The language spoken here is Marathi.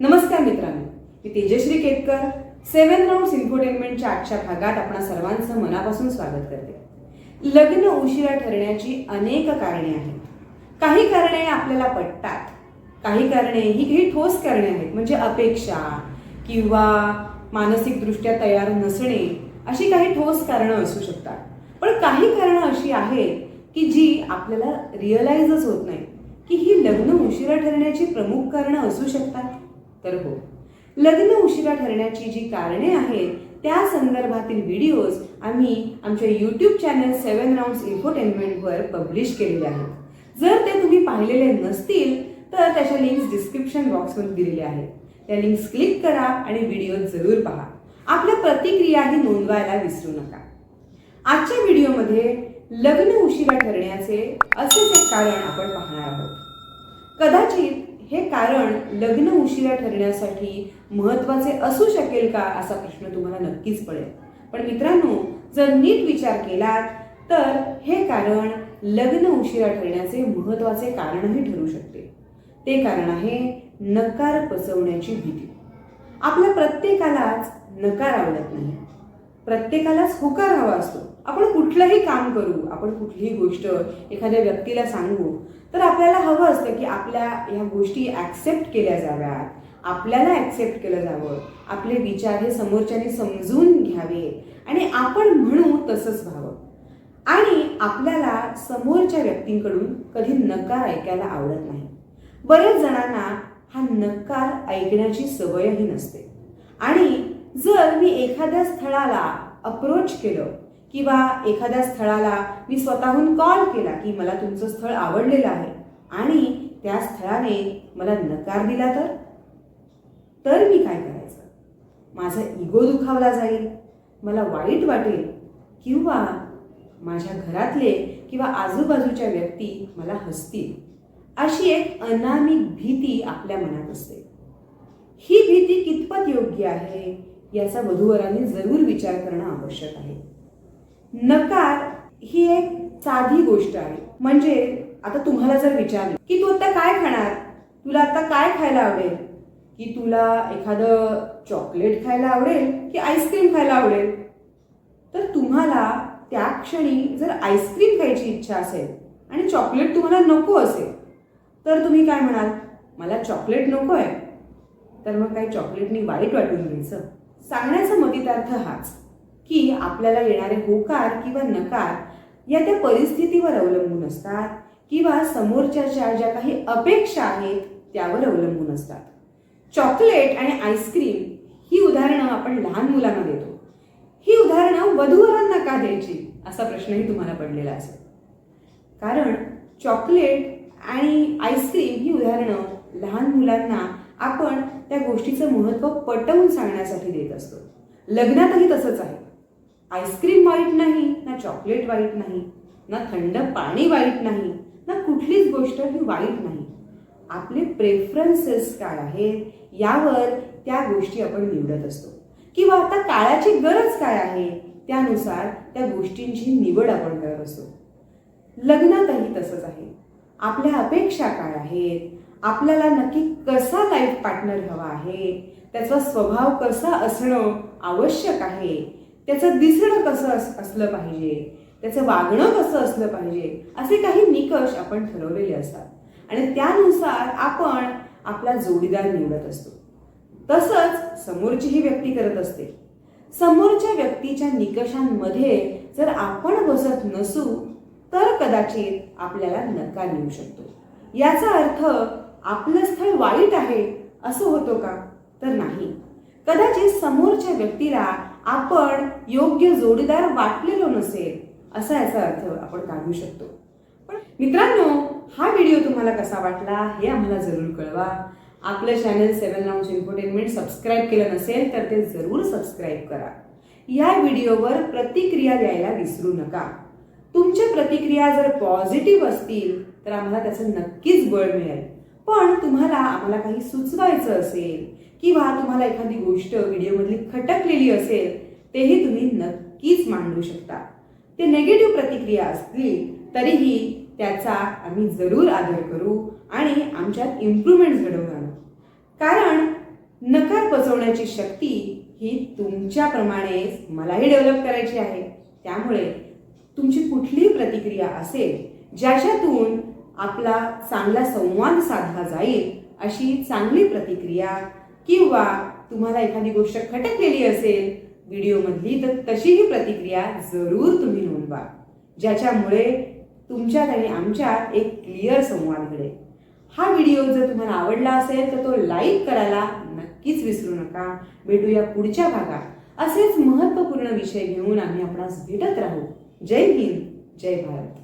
नमस्कार मित्रांनो मी तेजश्री केतकर सेव्हन राऊंड इन्फोटेनमेंटच्या आजच्या भागात आपणा सर्वांचं मनापासून स्वागत करते. लग्न उशिरा ठरण्याची अनेक कारणे आहेत. काही कारणे आपल्याला पटतात काही कारणे ही काही ठोस कारणे आहेत म्हणजे अपेक्षा किंवा मानसिकदृष्ट्या तयार नसणे अशी काही ठोस कारणं असू शकतात. पण काही कारणं अशी आहेत की जी आपल्याला रिअलाइजच होत नाही की ही लग्न उशिरा ठरण्याची प्रमुख कारणं असू शकतात. तर हो. लग्न उशिरा ठरण्याची जी कारणे आहेत त्या संदर्भातील व्हिडिओज आम्ही आमच्या यूट्यूब चॅनल सेवन राऊंड इन्फोटेनमेंटवर पब्लिश केलेले आहेत. जर ते तुम्ही पाहिलेले नसतील तर त्याच्या लिंक्स डिस्क्रिप्शन बॉक्समध्ये दिलेल्या आहेत. त्या लिंक्स क्लिक करा आणि व्हिडिओ जरूर पहा. आपल्या प्रतिक्रियाही नोंदवायला विसरू नका. आजच्या व्हिडिओमध्ये लग्न उशिरा ठरण्याचे असेच एक कारण आपण पाहणार आहोत. कदाचित हे कारण लग्न उशिरा ठरण्यासाठी महत्त्वाचे असू शकेल का असा प्रश्न तुम्हाला नक्कीच पडेल. पण मित्रांनो जर नीट विचार केलात तर हे कारण लग्न उशिरा ठरण्याचे महत्त्वाचे कारणही ठरू शकते. ते कारण आहे नकार पचवण्याची भीती. आपल्या प्रत्येकालाच नकार आवडत नाही. प्रत्येकालाच होकार हवा असतो. आपण कुठलंही काम करू आपण कुठलीही गोष्ट एखाद्या व्यक्तीला सांगू तर आपल्याला हवं असतं की आपल्या ह्या गोष्टी ॲक्सेप्ट केल्या जाव्यात. आपल्याला ॲक्सेप्ट केलं जावं. आपले विचार हे समोरच्याने समजून घ्यावे. आणि आपण म्हणू तसंच व्हावं. आणि आपल्याला समोरच्या व्यक्तींकडून कधी नकार ऐकायला आवडत नाही. बऱ्याच जणांना हा नकार ऐकण्याची सवयही नसते. आणि जर मी एखाद्या स्थळाला अप्रोच केलं किंवा एखाद्या स्थळाला मी स्वतःहून कॉल केला की मला तुमचं स्थळ आवडलेलं आहे आणि त्या स्थळाने मला नकार दिला तर? तर मी काय करायचं? माझा इगो दुखावला जाईल. मला वाईट वाटेल. किंवा माझ्या घरातले किंवा आजूबाजूच्या व्यक्ती मला हसतील. अशी एक अनामिक भीती आपल्या मनात असते. ही भीती कितपत योग्य आहे याचा वधूवरांनी जरूर विचार करणं आवश्यक आहे. नकार ही एक साधी गोष्ट आहे. म्हणजे आता तुम्हाला जर विचारलं की तू आता काय खाणार? तुला आता काय खायला आवडेल? की तुला एखादं चॉकलेट खायला आवडेल की आईस्क्रीम खायला आवडेल? तर तुम्हाला त्या क्षणी जर आईस्क्रीम खायची इच्छा असेल आणि चॉकलेट तुम्हाला नको असेल तर तुम्ही काय म्हणाल? मला चॉकलेट नको आहे तर मग काही चॉकलेटनी वाईट वाटून घ्यायचं? सांगण्याचा मतितार्थ हाच. की आपल्याला येणारे होकार किंवा नकार या त्या परिस्थितीवर अवलंबून असतात किंवा समोरच्याच्या ज्या काही अपेक्षा आहेत त्यावर अवलंबून असतात. चॉकलेट आणि आईस्क्रीम ही उदाहरणं आपण लहान मुलांना देतो. ही उदाहरणं वधूवरांना का द्यायची? असा प्रश्नही तुम्हाला पडलेला असेल. कारण चॉकलेट आणि आईस्क्रीम ही उदाहरणं लहान मुलांना आपण त्या गोष्टीचं महत्त्व पटवून सांगण्यासाठी देत असतो. लग्नातही तसंच आहे. आईस्क्रीम वाईट नाही ना चॉकलेट वाईट नाही ना थंड पाणी वाईट नाही ना कुठलीच गोष्ट ही वाईट नाही. आपले प्रेफरन्सेस काय आहेत यावर त्या गोष्टी आपण निवडत असतो. किंवा आता काळाची गरज काय आहे त्यानुसार त्या गोष्टींची निवड आपण करत असतो. लग्नातही तसंच आहे. आपल्या अपेक्षा काय आहेत आपल्याला नक्की कसा लाईफ पार्टनर हवा आहे त्याचा स्वभाव कसा असणं आवश्यक आहे त्याचं दिसणं कसं अस असलं पाहिजे? त्याचं वागणं कसं असलं पाहिजे? असे काही निकष आपण ठरवलेले असतात. आणि त्यानुसार आपण आपला जोडीदार निवडत असतो. तसंच समोरची ही व्यक्ती करत असते. समोरच्या व्यक्तीच्या निकषांमध्ये जर आपण बसत नसू तर कदाचित आपल्याला नकार येऊ शकतो. याचा अर्थ आपलं स्थळ वाईट आहे असं होतो का? तर नाही. कदाचित समोरच्या व्यक्तीला आपण योग्य जोडीदार वाटलेलो नसेल असा याचा अर्थ आपण काढू शकतो. पण मित्रांनो हा व्हिडिओ तुम्हाला कसा वाटला हे आम्हाला जरूर कळवा. आपलं चॅनल सेवन लाऊन्स इन्फोटेनमेंट सबस्क्राईब केलं नसेल तर ते जरूर सबस्क्राईब करा. या व्हिडिओवर प्रतिक्रिया द्यायला विसरू नका. तुमच्या प्रतिक्रिया जर पॉझिटिव्ह असतील तर आम्हाला त्याचं नक्कीच बळ मिळेल. पण तुम्हाला आम्हाला काही सुचवायचं असेल किंवा तुम्हाला एखादी गोष्ट व्हिडिओमधली खटकलेली असेल तेही तुम्ही नक्कीच मांडू शकता. ते नेगेटिव्ह प्रतिक्रिया असतील तरीही त्याचा आम्ही जरूर आदर करू आणि आमच्यात इम्प्रूव्हमेंट्स घडवून आणू. कारण नकार पचवण्याची शक्ती ही तुमच्याप्रमाणेच मलाही डेव्हलप करायची आहे. त्यामुळे तुमची कुठलीही प्रतिक्रिया असेल ज्याच्यातून आपला चांगला संवाद साधला जाईल अशी चांगली प्रतिक्रिया किंवा तुम्हाला एखादी गोष्ट खटकलेली असेल व्हिडिओमधली तर तशीही प्रतिक्रिया जरूर तुम्ही नोंदवा ज्याच्यामुळे तुमच्यात आणि आमच्यात एक क्लिअर संवाद घडेल. हा व्हिडिओ जर तुम्हाला आवडला असेल तर तो लाईक करायला नक्कीच विसरू नका. भेटूया पुढच्या भागात. असेच महत्त्वपूर्ण विषय घेऊन आम्ही आपणास भेटत राहू. जय हिंद जय भारत.